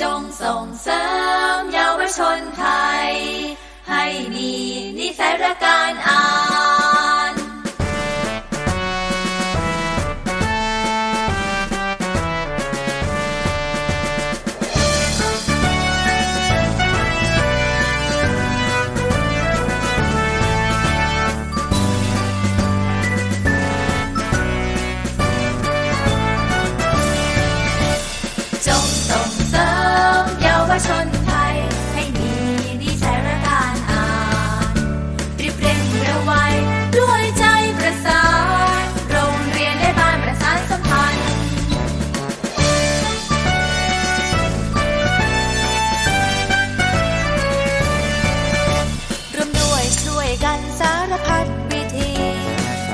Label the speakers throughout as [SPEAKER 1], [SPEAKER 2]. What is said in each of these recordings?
[SPEAKER 1] จงส่งเสริมเยาวชนไทย ให้มีนิสัยรักกา วยกันสารพั
[SPEAKER 2] ดวิธี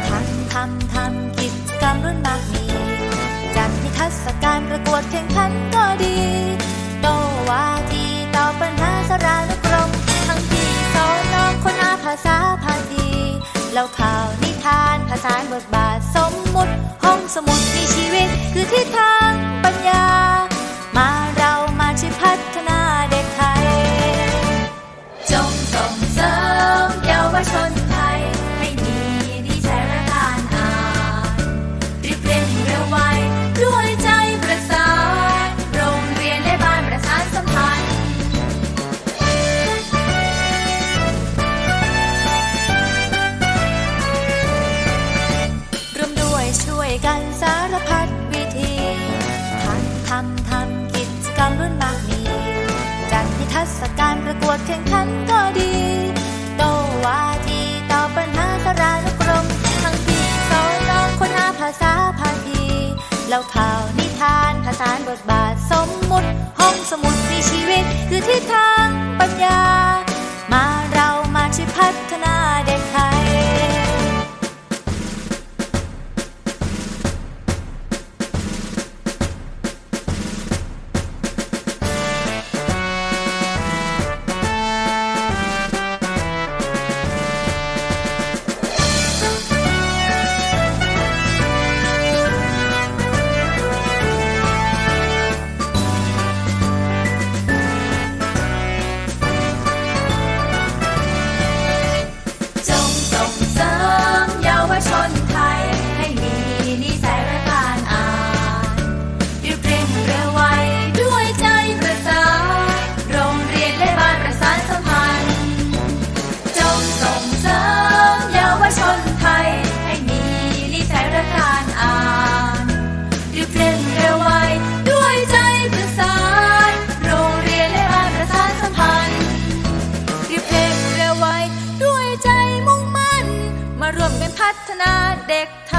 [SPEAKER 2] ทำทำทำกิจกรรมรุ่นมากมีจัดนิทรรศการประกวดแข่งขันก็ดี โตวาทีตอบปัญหาสารานุกรม ทั้งที่สอนน้องคนอาภาษาพาทีเล่าข่าวนิทานผสาบทบาทสมมุติ ห้องสมุดมีชีวิตคือทิศทางปัญญา
[SPEAKER 1] ประ
[SPEAKER 2] กวดแข่งขันก็ดี โตวาทีตอบปัญหาสารานุกรม ทั้งที่สอนน้องคนหาภาษาพาทีเล่าข่าวนิทานผสานบทบาทสมมุติ ห้องสมุดมีชีวิต คือทิศทางปัญญา มาเรามาช่วยพัฒนา
[SPEAKER 1] ร่ง